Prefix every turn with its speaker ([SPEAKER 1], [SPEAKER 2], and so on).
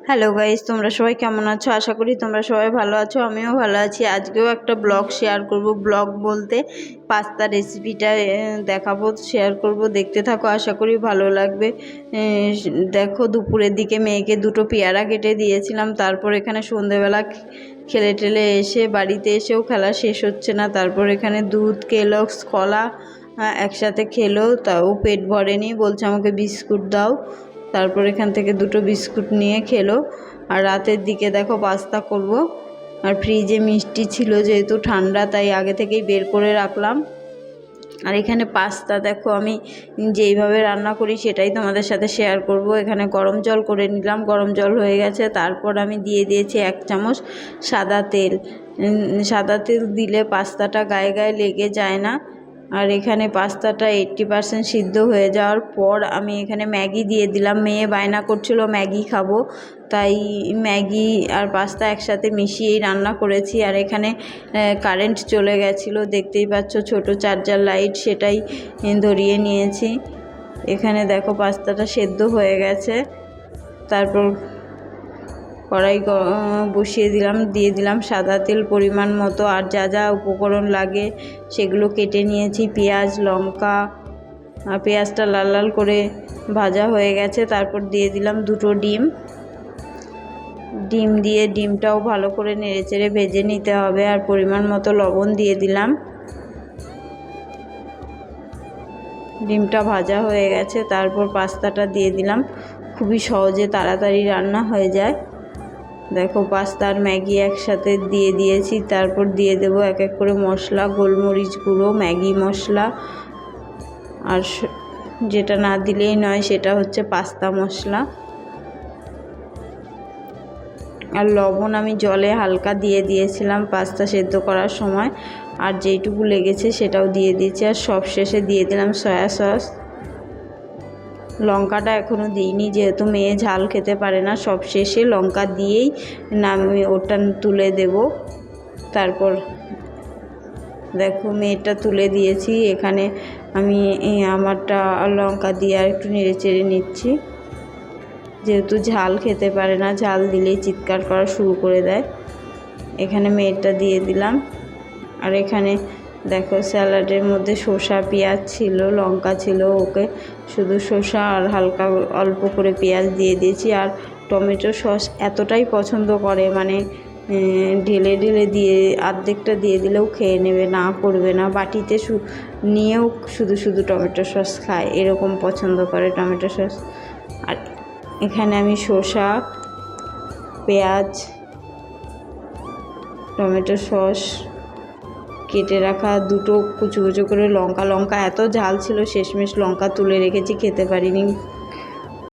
[SPEAKER 1] Hello guys তোমরা সবাই কেমন আছো? আশা করি তোমরা সবাই ভালো আছো, আমিও ভালো আছি। আজকেও একটা ব্লগ শেয়ার করব। ব্লগ বলতে পাস্তা রেসিপিটা দেখাবো শেয়ার করব। দেখতে থাকো, আশা করি ভালো লাগবে। দেখো, দুপুরের দিকে মেয়েকে দুটো পেয়ারা কেটে দিয়েছিলাম। তারপর এখানে সন্ধেবেলা খেলে টেলে এসে বাড়িতে এসেও খেলা শেষ হচ্ছে না। তারপর এখানে দুধ কেলক্স কলা একসাথে খেলো। তাও পেট ভরেনি। বলছে আমাকে বিস্কুট দাও। তারপর এখান থেকে দুটো বিস্কুট নিয়ে খেলো। আর রাতের দিকে দেখো পাস্তা করব। আর ফ্রিজে মিষ্টি ছিল যেহেতু ঠান্ডা, তাই আগে থেকেই বের করে রাখলাম। আর এখানে পাস্তা দেখো আমি যেইভাবে রান্না করি সেটাই তোমাদের সাথে শেয়ার করব। এখানে গরম জল করে নিলাম, গরম জল হয়ে গেছে। তারপর আমি দিয়ে দিয়েছি এক চামচ সাদা তেল। সাদা তেল দিলে পাস্তাটা গায়ে গায়ে লেগে যায় না। আর এখানে পাস্তাটা এইট্টি পারসেন্ট সিদ্ধ হয়ে যাওয়ার পর আমি এখানে ম্যাগি দিয়ে দিলাম। মেয়ে বায়না করছিল, ম্যাগি খাব। তাই ম্যাগি আর পাস্তা একসাথে মিশিয়েই রান্না করেছি। আর এখানে কারেন্ট চলে গেছিল। দেখতেই পাচ্ছ ছোট চার্জার লাইট সেটাই ধরিয়ে নিয়েছি। এখানে দেখো পাস্তাটা সেদ্ধ হয়ে গেছে। তারপর কড়াই বসিয়ে দিলাম, দিয়ে দিলাম সাদা তেল পরিমাণ মতো। আর যা যা উপকরণ লাগে সেগুলো কেটে নিয়েছি। পেঁয়াজ, লঙ্কা পেঁয়াজটা লাল লাল করে ভাজা হয়ে গেছে। তারপর দিয়ে দিলাম দুটো ডিম। ডিম দিয়ে ডিমটাও ভালো করে নেড়েচেড়ে ভেজে নিতে হবে। আর পরিমাণ মতো লবণ দিয়ে দিলাম। ডিমটা ভাজা হয়ে গেছে। তারপর পাস্তাটা দিয়ে দিলাম। খুবই সহজে তাড়াতাড়ি রান্না হয়ে যায়। দেখো পাস্তা আর ম্যাগি একসাথে দিয়ে দিয়েছি, তারপর দিয়ে দেবো এক এক করে মশলা, গোলমরিচ গুঁড়ো, ম্যাগি মশলা। আর যেটা না দিলেই নয়, সেটা হচ্ছে পাস্তা মশলা। আর লবণ আমি জলে হালকা দিয়ে দিয়েছিলাম পাস্তা সেদ্ধ করার সময়। আর যেইটুকু লেগেছে সেটাও দিয়ে দিয়েছি, আর সব শেষে দিয়ে দিলাম সয়া সস। লঙ্কাটা এখনও দিইনি, যেহেতু মেয়ে ঝাল খেতে পারে না, সব শেষে লঙ্কা দিয়েই নামিয়ে ওটা তুলে দেব। তারপর দেখো মেয়েটা তুলে দিয়েছি, এখানে আমি আমারটা লঙ্কা দিয়ে আর একটু নেড়ে চেড়ে নিচ্ছি। যেহেতু ঝাল খেতে পারে না, ঝাল দিলেই চিৎকার করা শুরু করে দেয়। এখানে মেয়েটা দিয়ে দিলাম। আর এখানে দেখো, স্যালাডের মধ্যে শসা, পেঁয়াজ ছিল, লঙ্কা ছিল, ওকে। শুধু শসা আর হালকা অল্প করে পেঁয়াজ দিয়ে দিয়েছি। আর টমেটো সস এতটাই পছন্দ করে মানে ঢেলে ঢেলে দিয়ে, আর্ধেকটা দিয়ে দিলেও খেয়ে নেবে, না করবে না। বাটিতে নিয়েও শুধু শুধু টমেটো সস খায়, এরকম পছন্দ করে টমেটো সস। আর এখানে আমি শসা, পেঁয়াজ, টমেটো সস কেটে রাখা দুটো কুচো কুচো করে লঙ্কা। লঙ্কা এত ঝাল ছিল, শেষমেশ লঙ্কা তুলে রেখেছি, খেতে পারিনি।